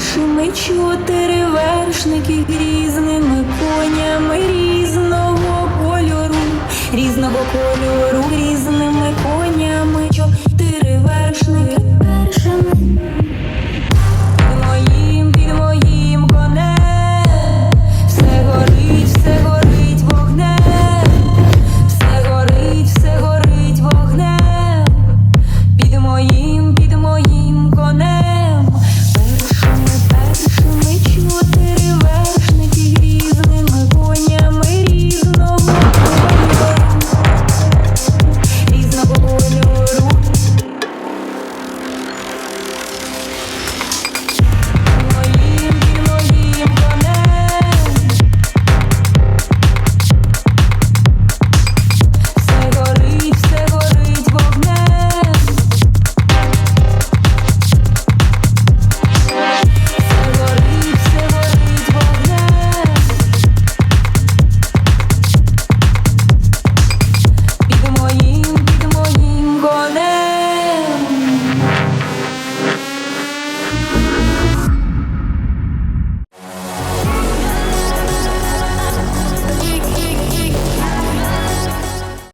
пішими чотири вершники різними конями різного кольору, різного кольору,